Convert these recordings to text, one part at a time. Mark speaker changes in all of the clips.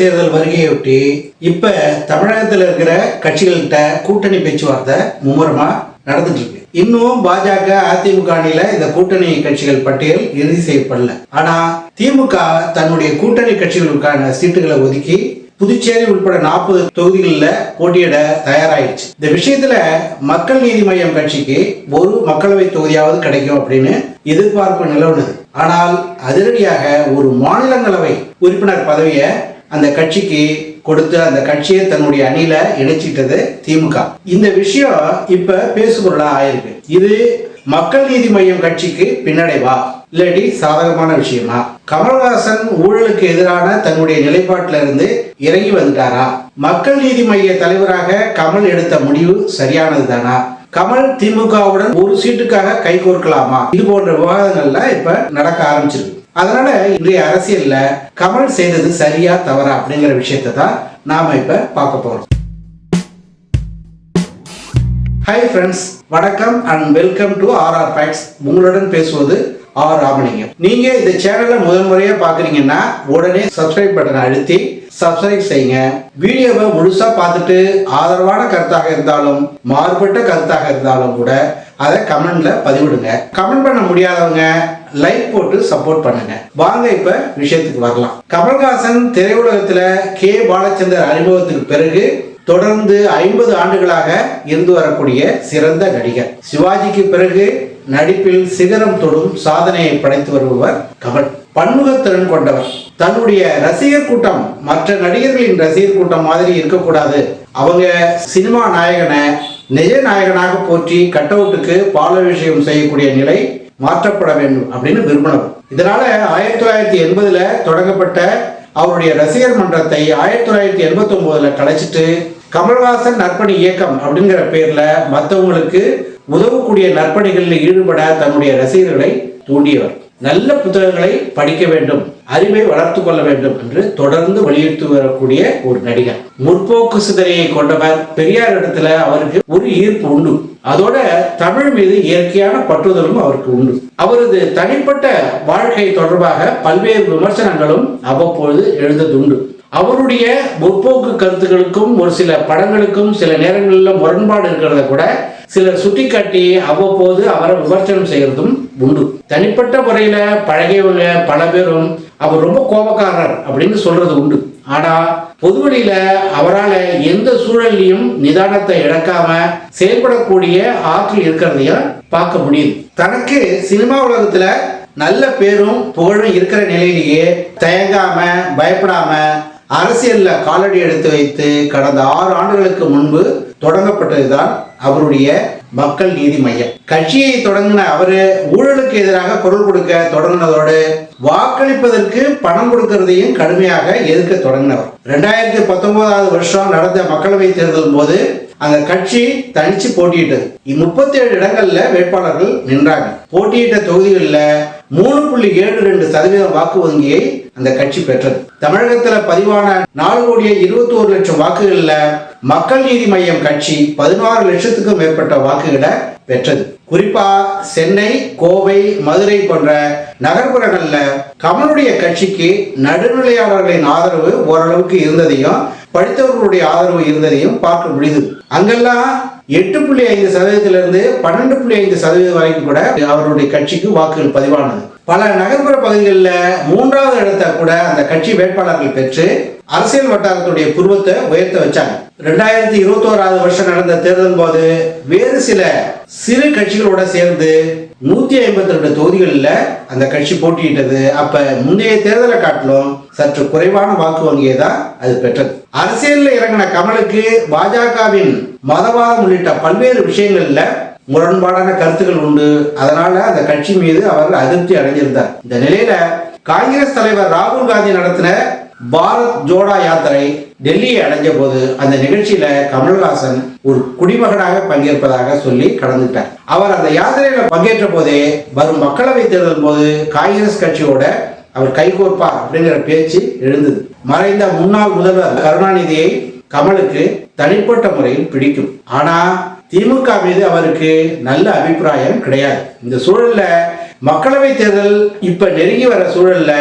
Speaker 1: தேர்தல் வருகையொட்டி இப்ப தமிழகத்துல இருக்கிற கட்சிகள்கிட்ட கூட்டணி பேச்சுவார்த்தை மும்முரமா நடந்துட்டு இருக்கு இன்னும் பாஜக அதிமுக அணியில இந்த கூட்டணி கட்சிகள் பட்டியல் இறுதி செய்யப்படல. ஆனா திமுக தன்னுடைய கூட்டணி கட்சிகளுக்கான சீட்டுகளை ஒதுக்கி புதுச்சேரி உட்பட நாற்பது தொகுதிகளில் போட்டியிட தயாராயிடுச்சு. இந்த விஷயத்துல மக்கள் நீதி மய்யம் கட்சிக்கு ஒரு மக்களவை தொகுதியாவது கிடைக்கும் அப்படின்னு எதிர்பார்ப்பு நிலவுனது. ஆனால் அதிரடியாக ஒரு மாநிலங்களவை உறுப்பினர் பதவியை அந்த கட்சிக்கு கொடுத்து அந்த கட்சியை தன்னுடைய அணியில இணைச்சிட்டது திமுக. இந்த விஷயம் இப்ப பேசுபொருளா ஆயிருக்கு. இது மக்கள் நீதி மையம் கட்சிக்கு பின்னடைவா? இல்லாட்டி சாதகமான விஷயமா? கமல்ஹாசன் ஊழலுக்கு எதிரான தன்னுடைய நிலைப்பாட்டில இருந்து இறங்கி வந்துட்டாரா? மக்கள் நீதி மைய தலைவராக கமல் எடுத்த முடிவு சரியானது தானா? கமல் திமுகவுடன் ஒரு சீட்டுக்காக கை கோர்க்கலாமா? இது போன்ற விவாதங்கள்லாம் இப்ப நடக்க ஆரம்பிச்சிருக்கு. அதனால இன்றைய அரசியல்ல கமல் செய்தது சரியா தவறா அப்படிங்கிற விஷயத்தை தான் நாம இப்ப பார்க்க போறோம். ஹாய் ஃப்ரெண்ட்ஸ் வணக்கம் and welcome to R R facts உங்களுடன் பேசுவது ஆர் ராமலிங்கம். நீங்க இந்த சேனலை முதல் முறையா பாக்குறீங்கன்னா உடனே சப்ஸ்கிரைப் பட்டனை அழுத்தி சப்ஸ்கிரைப் செய்யுங்க. வீடியோவை முழுசா பார்த்துட்டு ஆதரவான கருத்தாக இருந்தாலும் மாறுபட்ட கருத்தாக இருந்தாலும் கூட அதை கமெண்ட்ல பதிவிடுங்க. கமெண்ட் பண்ண முடியாதவங்க லைக் போட்டு சப்போர்ட் பண்ணுங்க. வாங்க இப்ப விஷயத்துக்கு வரலாம். கமல்ஹாசன் திரையுலகத்துல கே. பாலச்சந்தர் அறிமுகத்துக்கு பிறகு தொடர்ந்து ஐம்பது ஆண்டுகளாக இருந்து வரக்கூடிய சிறந்த நடிகர். சிவாஜிக்கு பிறகு நடிப்பில் சிகரம் தொடும் சாதனையை படைத்து வருபவர் கமல். பன்முகத்திறன் கொண்டவர். தன்னுடைய ரசிகர் கூட்டம் மற்ற நடிகர்களின் ரசிகர் கூட்டம் மாதிரி இருக்கக்கூடாது. அவங்க சினிமா நாயகனை நிஜ நாயகனாக போற்றி கட் அவுட்டுக்கு பாலாபிஷேகம் செய்யக்கூடிய நிலை மாற்றப்பட வேண்டும் அப்படின்னு விரும்பினவர். இதனால ஆயிரத்தி தொள்ளாயிரத்தி எண்பதுல தொடங்கப்பட்ட அவருடைய ரசிகர் மன்றத்தை ஆயிரத்தி தொள்ளாயிரத்தி எண்பத்தி ஒன்பதுல கலைச்சிட்டு கமல்ஹாசன் நற்பணி இயக்கம் அப்படிங்கிற பேர்ல மற்றவங்களுக்கு உதவக்கூடிய நற்பணிகளில் ஈடுபட தன்னுடைய ரசிகர்களை தூண்டியவர். நல்ல புத்தகங்களை படிக்க வேண்டும் அறிவை வளர்த்து கொள்ள வேண்டும் என்று தொடர்ந்து வலியுறுத்தி வரக்கூடிய ஒரு நடிகர். முற்போக்கு சிந்தனையை கொண்டவர் பெரியார் இடத்துல அவருக்கு ஒரு ஈர்ப்பு உண்டு. அதோட தமிழ் மீது இயற்கையான பற்றுதலும் அவருக்கு உண்டு. அவரது தனிப்பட்ட வாழ்க்கை தொடர்பாக பல்வேறு விமர்சனங்களும் அவ்வப்பொழுது எழுந்ததுண்டு. அவருடைய முற்போக்கு கருத்துக்களுக்கும் ஒரு சில படங்களுக்கும் சில நேரங்களில் முரண்பாடு இருக்கிறத கூட சிலர் சுட்டிக்காட்டி அவ்வப்போது அவரை விமர்சனம் செய்கிறதும் உண்டு. தனிப்பட்ட முறையில் பழகியவங்க பல பேரும் அவர் ரொம்ப கோபக்காரர் அப்படின்னு சொல்றது உண்டு. ஆனா பொதுவெளியில அவரால் எந்த சூழல்லையும் நிதானத்தை இழக்காம செயல்படக்கூடிய ஆற்றல் இருக்கிறதையும் பார்க்க முடியுது. தனக்கு சினிமா உலகத்துல நல்ல பேரும் புகழும் இருக்கிற நிலையிலேயே தயங்காம பயப்படாம அரசியலில் காலடி எடுத்து வைத்து கடந்த ஆறு ஆண்டுகளுக்கு முன்பு தொடங்கப்பட்டதுதான் அவருடைய மக்கள் நீதி மையம். கட்சியை தொடங்கின அவரு ஊழலுக்கு எதிராக குரல் கொடுக்க தொடங்கினதோடு வாக்களிப்பதற்கு பணம் கொடுக்கறதையும் கடுமையாக எதிர்க்க தொடங்கினவர். ரெண்டாயிரத்தி பத்தொன்பதாவது வருஷம் நடந்த மக்களவை தேர்தல் போது அந்த கட்சி தனிச்சு போட்டியிட்டது. முப்பத்தி ஏழு இடங்கள்ல வேட்பாளர்கள் நின்றாங்க. போட்டியிட்ட தொகுதிகளில் மூணு புள்ளி ஏழு ரெண்டு சதவீதம் வாக்கு வங்கியை அந்த கட்சி பெற்றது. தமிழகத்துல பதிவான நாலு கோடியே இருபத்தி ஒரு லட்சம் வாக்குகள்ல மக்கள் நீதி மையம் கட்சி பதினாறு லட்சத்துக்கும் மேற்பட்ட வாக்குகளை பெற்றது. குறிப்பா சென்னை கோவை மதுரை போன்ற நகர்ப்புறங்கள்ல கமலுடைய கட்சிக்கு நடுநிலையாளர்களின் ஆதரவு ஓரளவுக்கு இருந்ததையும் படித்தவர்களுடைய ஆதரவு இருந்ததையும் பார்க்க முடியுது. அங்கெல்லாம் எட்டு புள்ளி ஐந்து சதவீதத்திலிருந்து பன்னெண்டு புள்ளி ஐந்து சதவீதம் வரைக்கும் கூட அவருடைய கட்சிக்கு வாக்குகள் பதிவானது. பல நகர்ப்புற பகுதிகளில் மூன்றாவது இடத்தை கூட அந்த கட்சி வேட்பாளர்கள் பெற்று அரசியல் வட்டாரத்துடைய புருவத்தை உயர்த்த வச்சாங்க. ரெண்டாயிரத்தி இருபத்தோராவது வருஷம் நடந்த தேர்தல் போது வேறு சில சிறு கட்சிகளோட சேர்ந்து நூத்தி ஐம்பத்தி ரெண்டு தொகுதிகளில் அந்த கட்சி போட்டியிட்டது. அப்ப முந்தைய தேர்தலை காட்டிலும் சற்று குறைவான வாக்கு வங்கியை தான் அது பெற்றது. அரசியலில் இறங்கின கமலுக்கு பாஜகவின் மதவாதம் உள்ளிட்ட பல்வேறு விஷயங்கள்ல முரண்பாடான கருத்துக்கள் உண்டு. அதனால அந்த கட்சி மீது அவர் அதிருப்தி அடைஞ்சிருந்தார். இந்த நிலையில காங்கிரஸ் தலைவர் ராகுல் காந்தி நடத்தின பாரத் ஜோடா யாத்திரை டெல்லியை அடைஞ்ச போது அந்த நிகழ்ச்சியில கமல்ஹாசன் ஒரு குடிமகனாக பங்கேற்பதாக சொல்லி கடந்துட்டார். அவர் அந்த யாத்திரையில பங்கேற்ற போதே வரும் மக்களவை தேர்தல் போது காங்கிரஸ் கட்சியோட அவர் கைகோர்ப்பார் அப்படிங்கிற பேச்சு எழுந்தது. மறைந்த முன்னாள் முதல்வர் கருணாநிதியை கமலுக்கு தனிப்பட்ட முறையில் பிடிக்கும். ஆனா திமுக மீது அவருக்கு நல்ல அபிப்பிராயம் கிடையாது. இந்த சூழல்ல மக்களவை தேர்தல் இப்ப நெருங்கி வர சூழல்ல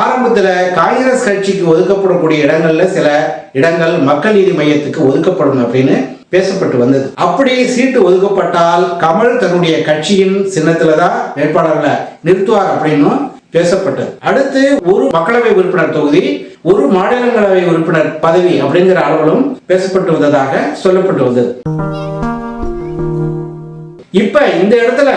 Speaker 1: ஆரம்பத்துல காங்கிரஸ் கட்சிக்கு ஒதுக்கப்படக்கூடிய இடங்கள்ல சில இடங்கள் மக்கள் நீதி மையத்துக்கு ஒதுக்கப்படும் அப்படின்னு பேசப்பட்டு வந்தது. அப்படி சீட்டு ஒதுக்கப்பட்டால் கமல் தன்னுடைய கட்சியின் சின்னத்துல தான் வேட்பாளர்களை நிறுத்துவார் அப்படின்னும் பேசப்பட்டது. அடுத்து ஒரு மக்களவை உறுப்பினர் தொகுதி ஒரு மாநிலங்களவை உறுப்பினர் பதவி அப்படிங்கிற அளவிலும் பேசப்பட்டு வந்ததாக சொல்லப்பட்டு வந்தது. இப்ப இந்த இடத்துல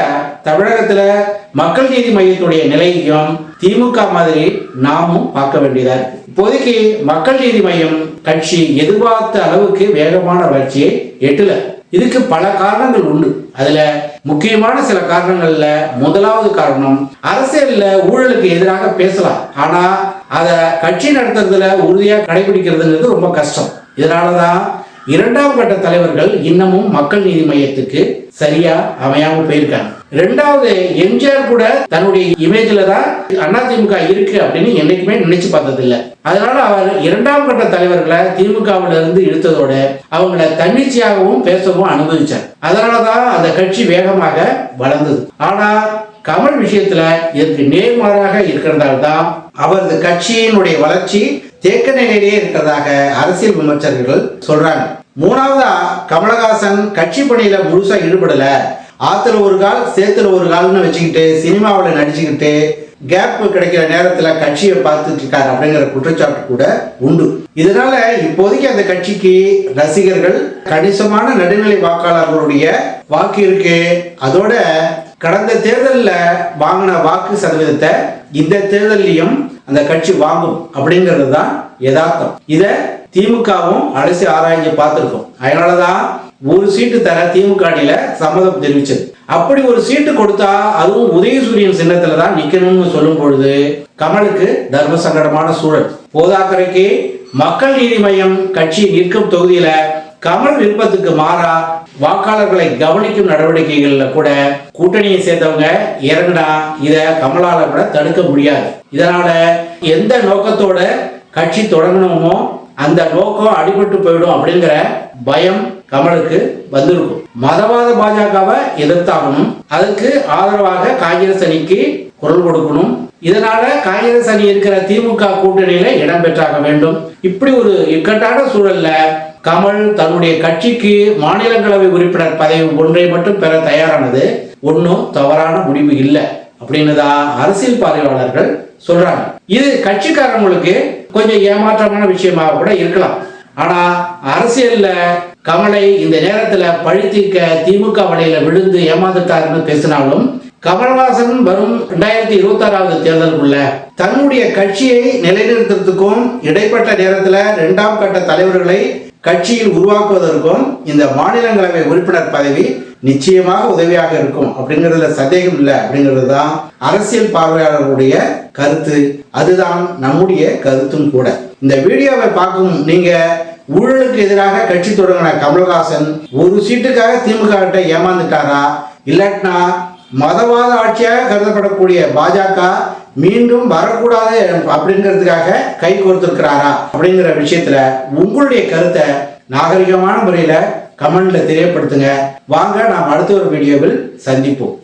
Speaker 1: தமிழகத்துல மக்கள் நீதி மையத்துடைய நிலையையும் திமுக மாதிரி நாமும் பார்க்க வேண்டியதா இருக்கு. இப்போதைக்கு மக்கள் நீதி மையம் கட்சி எதிர்பார்த்த அளவுக்கு வேகமான வளர்ச்சியை எட்டல. இதுக்கு பல காரணங்கள் உண்டு. அதுல முக்கியமான சில காரணங்கள்ல முதலாவது காரணம் அரசியல்ல ஊழலுக்கு எதிராக பேசலாம். ஆனா அதை கட்சி நடத்துறதுல உறுதியா கடைபிடிக்கிறதுங்கிறது ரொம்ப கஷ்டம். இதனாலதான் இரண்டாம் கட்ட தலைவர்கள் இன்னமும் மக்கள் நீதி மையத்துக்கு சரியா அமையாம போயிருக்காங்க. ரெண்டாவது எம்ஜிஆர் கூட தன்னுடைய இமேஜ்ல தான் அதிமுக இருக்கு அப்படின்னு என்னைக்குமே நினைச்சு பார்த்தது இல்ல அதனால அவர் இரண்டாம் கட்ட தலைவர்களை திமுகவில இருந்து இழுத்ததோட அவங்கள தன்னிச்சையாகவும் பேசவும் அனுமதிச்சார். அதனாலதான் அந்த கட்சி வேகமாக வளர்ந்தது. ஆனா கமல் விஷயத்துல இதற்கு நேர்மாறாக இருக்கிறதால தான் அவரது கட்சியினுடைய வளர்ச்சி தேக்க நிலையிலேயே இருக்கிறதாக அரசியல் விமர்சகர்கள் சொல்றாங்க. மூணாவதா கமலஹாசன் கட்சி பணியில முழுசா ஈடுபடல. ஆத்துல ஒரு கால் சேத்துல ஒரு கால்னு வச்சுக்கிட்டு சினிமாவில் நடிச்சுக்கிட்டு கேப் கிடைக்கிற நேரத்துல கட்சியை பார்த்துட்டு இருக்காரு அப்படிங்கிற குற்றச்சாட்டு கூட உண்டு. இதனால இப்போதைக்கு அந்த கட்சிக்கு ரசிகர்கள் கணிசமான நடுநிலை வாக்காளர்களுடைய வாக்கு இருக்கு. அதோட கடந்த தேர்தலில் வாங்கின வாக்கு சதவீதத்தை இந்த தேர்தலையும் அந்த கட்சி வாங்கும் அப்படிங்கிறது தான் யதார்த்தம். இதை திமுகவும் அலசி ஆராய்ஞ்சு பார்த்துருக்கோம். அதனால தான் ஒரு சீட்டு தர திமுக அணியில சம்மதம் தெரிவிச்சது. அப்படி ஒரு சீட்டு கொடுத்தா அதுவும் உதயசூரியன் சின்னத்துல தான் நிக்கணும்னு சொல்லும் பொழுது கமலுக்கு தர்ம சங்கடமான சூழல். போதாக்கரைக்கு மக்கள் நீதி மையம் கட்சி நிற்கும் தொகுதியில கமல் விருப்பத்துக்கு மாறா வாக்காளர்களை கவனிக்கும் நடவடிக்கைகளில் கூட கூட்டணியை சேர்ந்தவங்க இறங்குனா இதை கமலால கூட தடுக்க முடியாது. இதனால எந்த நோக்கத்தோட கட்சி தொடங்கணுமோ அந்த நோக்கம் அடிபட்டு போயிடும் அப்படிங்கிற பயம் கமலுக்கு வந்திருக்கும். மதவாத பாஜகவை எதிர்த்தாகணும். அதுக்கு ஆதரவாக காங்கிரஸ் அணிக்கு குரல் கொடுக்கணும். இதனால காங்கிரஸ் அணி இருக்கிற திமுக கூட்டணியில இடம்பெற்றாக வேண்டும். இப்படி ஒரு இக்கட்டான சூழல்ல கமல் தன்னுடைய கட்சிக்கு மாநிலங்களவை உறுப்பினர் பதவி ஒன்றை மட்டும் பெற தயாரானது. ஒன்றும் தவறான முடிவு இல்லை. அப்படின்னு தான் அரசியல் பார்வையாளர்கள் சொல்றாங்க. இது கட்சிக்காரங்களுக்கு கொஞ்சம் ஏமாற்றமான விஷயமாக கூட இருக்கலாம். ஆனா அரசியல்ல கமலை இந்த நேரத்துல பழித்தீர்க்க திமுக வலையில விழுந்து ஏமாந்துட்டாருன்னு பேசினாலும் கமல்ஹாசன் வரும் ரெண்டாயிரத்தி இருபத்தி ஆறாவது தேர்தலுக்குள்ள தன்னுடைய கட்சியை நிலைநிறுத்துறதுக்கும் இடைப்பட்ட நேரத்துல இரண்டாம் கட்ட தலைவர்களை கட்சியில் உருவாக்குவதற்கும் இந்த மாநிலங்களவை உறுப்பினர் பதவி நிச்சயமாக உதவியாக இருக்கும் அப்படிங்கிறதுல சந்தேகம் இல்லை அப்படிங்கிறது தான் அரசியல் பார்வையாளர்களுடைய கருத்து. அதுதான் நம்முடைய கருத்தும் கூட. இந்த வீடியோவை பார்க்கும் நீங்க ஊழலுக்கு எதிராக கட்சி தொடங்கின கமல்ஹாசன் ஒரு சீட்டுக்காக திமுக கிட்ட ஏமாந்துட்டாரா? இல்லாட்டினா மதவாத ஆட்சியாக கருதப்படக்கூடிய பாஜக மீண்டும் வரக்கூடாது அப்படிங்கிறதுக்காக கை கொடுத்துருக்கிறாரா அப்படிங்கிற விஷயத்துல உங்களுடைய கருத்தை நாகரிகமான முறையில கமெண்ட்ல தெரியப்படுத்துங்க. வாங்க நாம் அடுத்த ஒரு வீடியோவில் சந்திப்போம்.